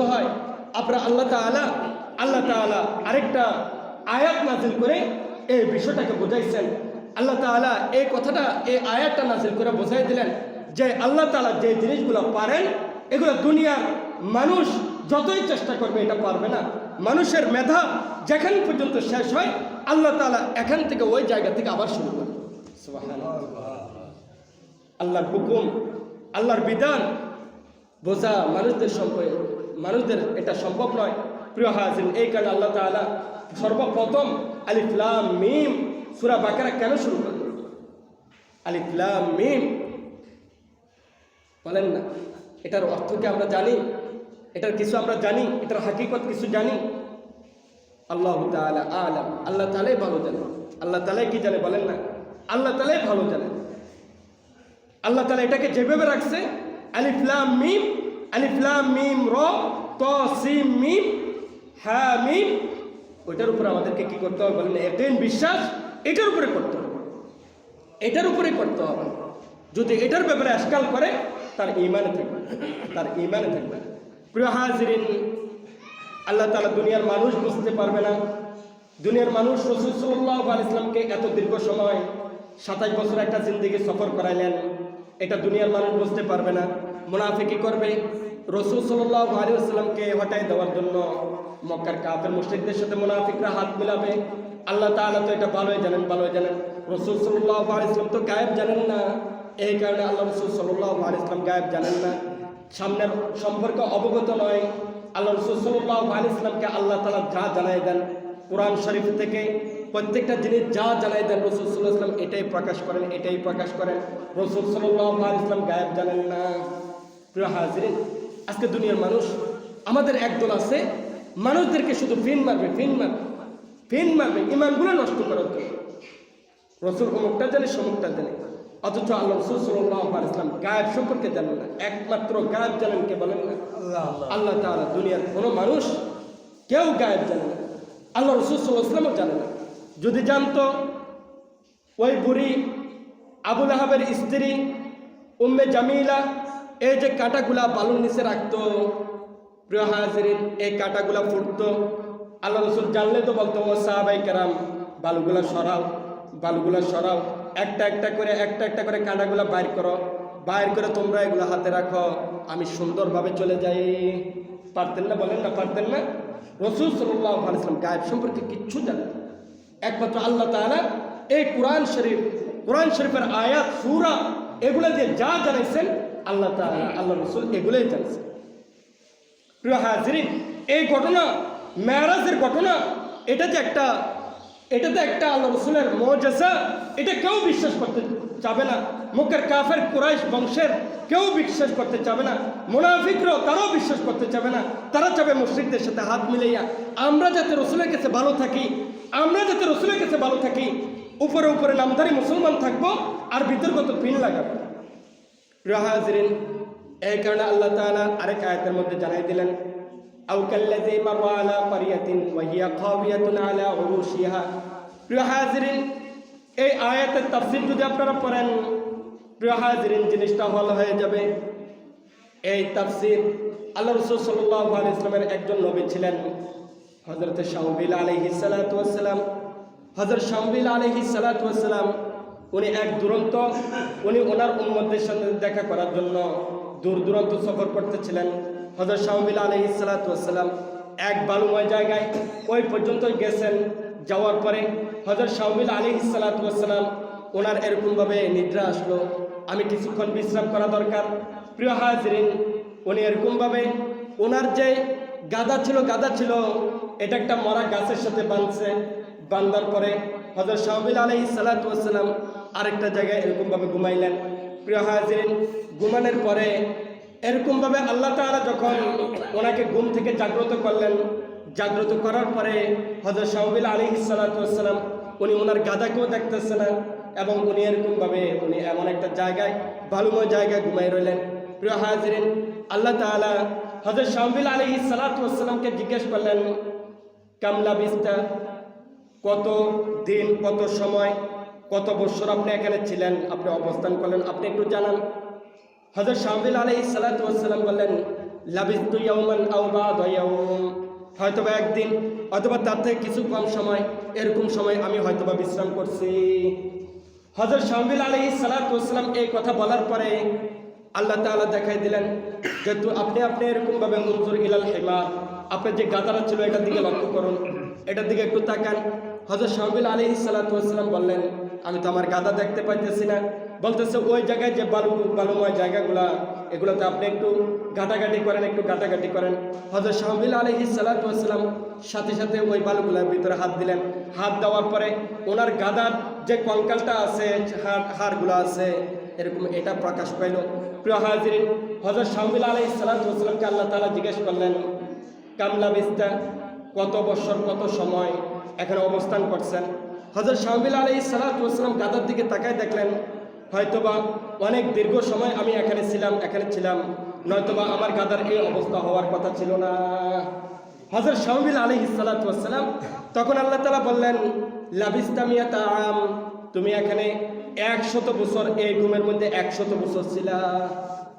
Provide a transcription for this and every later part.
বুঝতে হয় আপনার আল্লাহ তাআলা আল্লাহ তাআলা আরেকটা আয়াত নাজিল করে এই বিষয়টাকে বোঝাইছেন। আল্লাহ তাআলা এই কথাটা, এই আয়াতটা নাজিল করে বোঝাই দিলেন যে আল্লাহ তাআলা যে জিনিসগুলো পারেন, এগুলো দুনিয়ার মানুষ যতই চেষ্টা করবে এটা পারবে না। মানুষের মেধা যেখান পর্যন্ত শেষ হয়, আল্লাহ তাআলা এখান থেকে ওই জায়গা থেকে আবার শুরু করে। আল্লাহর হুকুম, আল্লাহর বিধান বোঝা মানুষদের সম্পর্কে মানুষদের এটা সম্ভব নয়। প্রিয় হাজিন এই কারণে আল্লাহ তাআলা সর্বপ্রথম আলিফলাম মিম সুরা বাকারা কেন শুরু করল আলিফলাম মিম। বলেন না, এটার অর্থ কি আমরা জানি? এটার কিছু আমরা জানি, এটার হাকিকত কিছু জানি? আল্লাহ তাআলা আলাম। আল্লাহ তালাই ভালো জানে আল্লাহ তালাই কি জানে বলেন না? আল্লাহ তালাই ভালো জানেন। আল্লাহ তালা এটাকে যেভাবে রাখছে আলিফলাম মিম আলিফলাম মিম র, ত, সিম, মিম হ্যাঁ মিম। ওইটার উপরে আমাদেরকে কি করতে হবে বলেন? এতেন বিশ্বাস, এটার উপরে করতে হবে। এটার উপরে করতে হবে। যদি এটার ব্যাপারে আজকাল করে, তার ইমানে থাকবে। তার ইমানে থাকবে। প্রিয় হাজিরিন, আল্লাহ তালা দুনিয়ার মানুষ বুঝতে পারবে না। দুনিয়ার মানুষ রসুল সাল্লাহ আল ইসলামকে এত দীর্ঘ সময়, সাতাশ বছর একটা জিন্দিগি সফর করাইলেন। এটা দুনিয়ার মানুষ বুঝতে পারবে না। মুনাফিকি করবে। রসুল সাল্লাহ আলিয়াল্লামকে হটাই দেওয়ার জন্য মক্কার কাফের মুশ্রিকদের সাথে মুনাফিকরা হাত মিলাবে। আল্লাহ তাআলা তো এটা ভালোই জানেন ভালোই জানেন। রসুল সাল্লাহ আলিয়াল্লাম তো গায়েব জানেন না। এই কারণে আল্লাহ রসুল সাল্লাহ আলিয়াল্লাম গায়েব জানেন না। সামনের সম্পর্কে অবগত নয়। আল্লাহ রসুল সাল্লাহ আলিয়াল্লামকে আল্লাহ তালা যা জানাই দেন, কোরআন শরীফ থেকে প্রত্যেকটা জিনিস যা জানাই দেন রসুল সাল্লাহ ইসলাম এটাই প্রকাশ করেন, এটাই প্রকাশ করেন। রসুল সাল্লাহ ইসলাম গায়েব জানেন না। প্রিয় হাজিরিন আজকে দুনিয়ার মানুষ আমাদের একদল আছে মানুষদেরকে শুধু ফিন মারবে ফিন মারবে ফিন মারবে ইমানগুলো নষ্ট করার জন্য। রসুল অমুকটা জানে সমুকটা জানে। অথচ আল্লাহ রসুল সাল্লাহ ইসলাম গায়েব সম্পর্কে জানেন না। একমাত্র গায়েব জানেন কে বলেন না? আল্লাহ। তাআলা দুনিয়ার কোনো মানুষ কেউ গায়েব জানে না। আল্লাহ রসুল সাল্লাহ ইসলামও জানে না। যদি জানতো ওই বুড়ি আবুল আহাবের স্ত্রী উম্মে জামিলা এই যে কাঁটাগুলা বালুর নিচে রাখতো, প্রিয় হাজিরিন, এই কাঁটাগুলা ফুটতো। আল্লাহ রসুল জানলে তো বলতো, ও সাহাবাই কারাম, বালুগুলা সরাও বালুগুলা সরাও, একটা একটা করে, একটা একটা করে কাঁটাগুলা বাইর করো, বাইর করে তোমরা এগুলো হাতে রাখো, আমি সুন্দরভাবে চলে যাই। পারতেন না, বলেন না, পারতেন না? রসুল আলাইসলাম গায়েব সম্পর্কে কিচ্ছু জানেন। একমাত্র আল্লাহ তাআলা এই কোরআন শরীফ, কোরআন শরীফের আয়াত, সুরা, এগুলো যে যা জানাইছেন আল্লাহ আল্লাহ রসুল এগুলোই জানাইছেন প্রিয় হাজিরিন, এই ঘটনা মেয়ারাজের ঘটনা, এটা যে একটা, এটা তো একটা আল্লাহ রসুলের মজেসা এটা কেউ বিশ্বাস করতে চাবে না। মুখের কাফের কুরাইশ বংশের কেউ বিশ্বাস করতে চাবে না। মুনাফিকরাও তারাও বিশ্বাস করতে চাবে না। তারা চাবে মুশ্রিকদের সাথে হাত মিলাইয়া। আমরা যাতে রসুলের কাছে ভালো থাকি, আমরা যাতে রসুলের কাছে ভালো থাকি, উপরে উপরে নামধারী মুসলমান থাকব, আর বিতর্কত পিন লাগাবো। রাহাজরিন এই কারণে আল্লাহ তাআলা আরেক আয়াতের মধ্যে জানাই দিলেন কাল্লাযী মাররা আলা ক্বরিয়াতিন ওয়া হিয়া খাবিয়াতুন আলা উরুশিহা। প্রিয় এই আয়াতের তাফসীর যদি আপনারা পড়েন, প্রিয় হাজিরিন, জিনিসটা হল হয়ে যাবে, এই তাফসীর আল্লাহ রাসূল সাল্লাল্লাহু আলাইহি ইসলামের একজন নবী ছিলেন, হযরত শামবিল আলাইহিস সালাতু ওয়াস সালাম। হযরত শামবিল উনি এক দুরন্ত, উনি ওনার উম্মতদের সাথে দেখা করার জন্য দূর দূরান্ত সফর করতেছিলেন। হজরত শাহমিল আলহ সালাতাম এক বালুময় জায়গায় ওই পর্যন্ত গেছেন। যাওয়ার পরে হজরত শাহমিল আলী সালাতাম ওনার এরকমভাবে নিদ্রা আসলো। আমি কিছুক্ষণ বিশ্রাম করা দরকার। প্রিয় হাজরিন, উনি এরকমভাবে ওনার যে গাদা ছিল গাদা ছিল, এটা একটা মরা গাছের সাথে বাঁধছে। বান্দার পরে হজরত শাহবিল আলহি সালাতাম আরেকটা জায়গায় এরকমভাবে ঘুমাইলেন। প্রিয় হাজিরিন, ঘুমানোর পরে এরকমভাবে আল্লাহ তাআলা যখন ওনাকে ঘুম থেকে জাগ্রত করলেন, জাগ্রত করার পরে হজরত শাহবিল আলহি সালাতাম উনি ওনার গাদাকেও দেখতেছে না এবং উনি এরকমভাবে উনি এমন একটা জায়গায় বালুময় জায়গায় ঘুমাই রইলেন। প্রিয় হাজিরিন, আল্লাহ তাআলা হজরত শাহবিল আলহি সালাতামকে জিজ্ঞেস করলেন কামলা বিস্তা কত দিন, কত সময়, কত বছর আপনি এখানে ছিলেন, আপনি অবস্থান করলেন, আপনি একটু জানান। হজরত শাহবিল আলহি সালাতাম বললেন, লাবিস্তু ইয়াউম হয়তোবা একদিন, অথবা তার থেকে কিছু কম সময়, এরকম সময় আমি হয়তোবা বিশ্রাম করছি। হজরত শাহবিল আলী সালাতাম এই কথা বলার পরে আল্লাহ তাআলা দেখাই দিলেন যেহেতু আপনি আপনি এরকমভাবে মঞ্জুর ইলাল হেমা আপনার যে গাদারা ছিল এটার দিকে লক্ষ্য করুন, এটার দিকে একটু তাকান। হজরত শাহবিল আলী সালাতাম বললেন, আমি তো আমার গাদা দেখতে পাইতেছি না। বলতেছে, ওই জায়গায় যে বালু, বালুময় জায়গাগুলা, এগুলোতে আপনি একটু ঘাটাঘাটি করেন, একটু ঘাটাঘাটি করেন। হজরত শাহবিল আলহি সালাতাম সাথে সাথে ওই বালুগুলার ভিতরে হাত দিলেন। হাত দেওয়ার পরে ওনার গাদার যে কঙ্কালটা আছে হাড়, হাড়গুলো আছে, এরকম এটা প্রকাশ পাইল। প্রিয় হাজিরিন হজরত শাহবিল আলহি সালাতামকে আল্লাহ তালা জিজ্ঞেস করলেন, কামলা বিস্তা, কত বছর, কত সময় এখানে অবস্থান করছেন। হজরত শাহবিল আলহি সালাতাম গাদার দিকে তাকায় দেখলেন, হয়তোবা অনেক দীর্ঘ সময় আমি এখানে ছিলাম এখানে ছিলাম, নয়তোবা আমার গাদার এই অবস্থা হওয়ার কথা ছিল না। হজরত শাহবিল আলী সালাতাম তখন আল্লাহ তালা বললেন লাবিস্তামিয়া তাম তুমি এখানে একশত বছর এই ঘুমের মধ্যে একশত বছর ছিলা।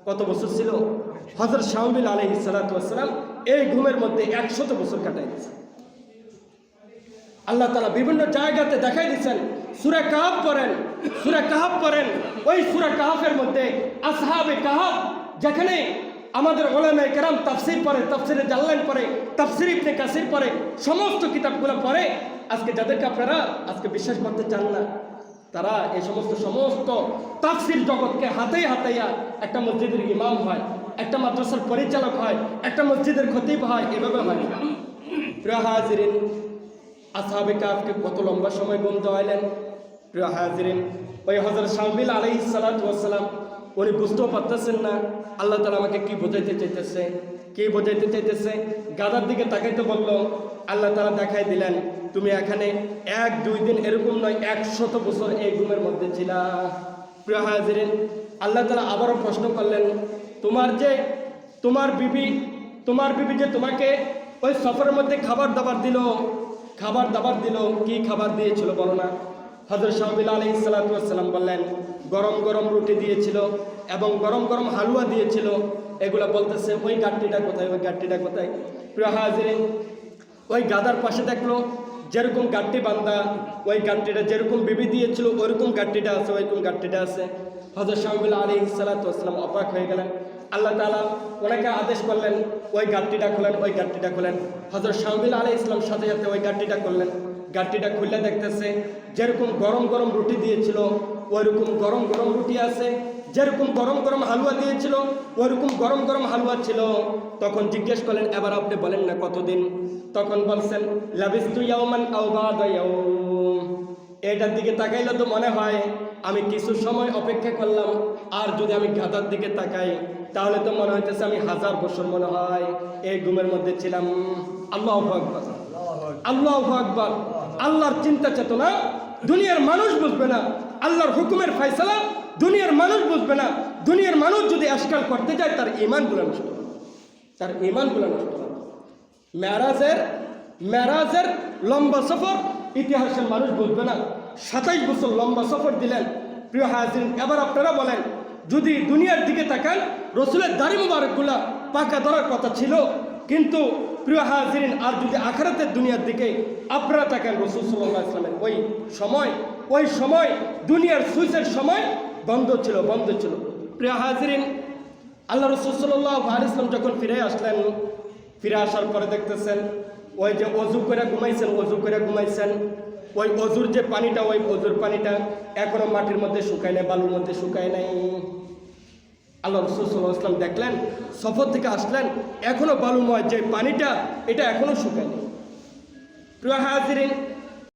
কত বছর ছিল? হজরত শাহবিল আলী সালাতাম এই ঘুমের মধ্যে একশত বছর কাটাই দিয়েছে আল্লাহ তালা বিভিন্ন জায়গাতে দেখাই দিচ্ছেন সুরে কাহাব করেন সুরে কাহাব করেন ওই সুরা কাহাফের মধ্যে আসহাবে কাহাব যেখানে আমাদের ওলামে কেরাম তাফসির পরে তাফসিরে জাল্লাইন পরে তাফসির ইবনে কাসির পরে সমস্ত কিতাবগুলো পড়ে। আজকে যাদেরকে আপনারা আজকে বিশ্বাস করতে চান না, তারা এই সমস্ত সমস্ত তাফসির জগৎকে হাতেই হাতাইয়া একটা মসজিদের ইমাম হয়, একটা মাদ্রাসার পরিচালক হয়, একটা মসজিদের খতিব হয়, এভাবে হয় প্রিয় হাজিরিন আসহাবে কাফকে কত লম্বা সময় গুম দেওয়াইলেন প্রিয় হাজিরিন, ওই হজরত শাহবিল আলাই সালাতাম উনি বুঝতেও পারতেছেন না, আল্লাহ তালা আমাকে কি বোঝাইতে চাইতেছে? কি বোঝাইতে চাইতেছে? গাদার দিকে তাকাইতে বলল, আল্লাহ তালা দেখাই দিলেন, তুমি এখানে এক, দুই দিন এরকম নয়, একশত বছর এই ঘুমের মধ্যে ছিলা। প্রিয় হাজিরিন, আল্লাহ তালা আবারও প্রশ্ন করলেন, তোমার যে, তোমার বিবি তোমার বিবি যে তোমাকে ওই সফরের মধ্যে খাবার দাবার দিল খাবার দাবার দিল, কি খাবার দিয়েছিল বলো না হজরত শাহবিল আলী সালাতাম বললেন, গরম গরম রুটি দিয়েছিল এবং গরম গরম হালুয়া দিয়েছিল। এগুলো বলতেছে, ওই গাঠটিটা কোথায়, ওই গাড়িটা কোথায়? প্রিয় হাজিরিন, ওই গাদার পাশে দেখল, যেরকম গাঠটি বান্ধা ওই গাঠটিটা যেরকম বিবি দিয়েছিল ওইরকম গাঠটিটা আছে, ওইরকম গাঠটিটা আছে। হজরত শাহবিল আলী সালাতাম অবাক হয়ে গেলেন। আল্লাহ তালা ওনাকে আদেশ করলেন, ওই গাঠটিটা খুলেন, ওই গাঠটিটা খুলেন। হজরত শাহবিল আলী ইসলাম সাথে সাথে ওই গাঠটিটা করলেন। গাঠটিটা খুলে দেখতেছে, যেরকম গরম গরম রুটি দিয়েছিল, ওইরকম গরম গরম রুটি আছে। যেরকম গরম গরম হালুয়া দিয়েছিল, ওইরকম গরম গরম হালুয়া ছিল। তখন জিজ্ঞেস করলেন, এবার আপনি বলেন না কতদিন? তখন বলছেন, লাবিস্তু ইয়াউমান আও ইয়াউম। এটার দিকে তাকাইলে তো মনে হয় আমি কিছু সময় অপেক্ষা করলাম, আর যদি আমি গাদার দিকে তাকাই, তাহলে তো মনে হইতেছে আমি হাজার বছর মনে হয় এই ঘুমের মধ্যে ছিলাম। আল্লাহ আকবর। আল্লাহ আকবর। আল্লাহর চিন্তা চেতনা দুনিয়ার মানুষ বুঝবে না। আল্লাহর হুকুমের ফয়সালা দুনিয়ার মানুষ বুঝবে না। দুনিয়ার মানুষ যদি আজকাল করতে যায়, তার ইমানগুলো নষ্ট তার ইমানগুলো নষ্ট মেরাজের মেরাজের লম্বা সফর ইতিহাসের মানুষ বুঝবে না। সাতাইশ বছর লম্বা সফর দিলেন। প্রিয় হাজির এবার আপনারা বলেন, যদি দুনিয়ার দিকে তাকান, রসুলের দাড়ি মুবারকগুলা পাকা ধরার কথা ছিল। কিন্তু প্রিয় হাজিরিন, আর যদি আখারাতের দুনিয়ার দিকে আপনারা তাকান, রসুল সাল্লাহ ইসলামের ওই সময় ওই সময়, দুনিয়ার সুইচের সময় বন্ধ ছিল বন্ধ ছিল। প্রিয় হাজিরিন, আল্লাহ রসুল সাল্লাহ ইসলাম যখন ফিরে আসলেন, ফিরে আসার পরে দেখতেছেন, ওই যে অজু করে ঘুমাইছেন, অজু করে ঘুমাইছেন ওই অজুর যে পানিটা, ওই অজুর পানিটা এখনও মাটির মধ্যে শুকায় নাই, বালুর মধ্যে শুকায় নাই। আল্লাহ রসুল ইসলাম দেখলেন, সফর থেকে আসলেন, এখনও বালুময় যে পানিটা, এটা এখনও শুকায়নি প্রিয় হাজিরিন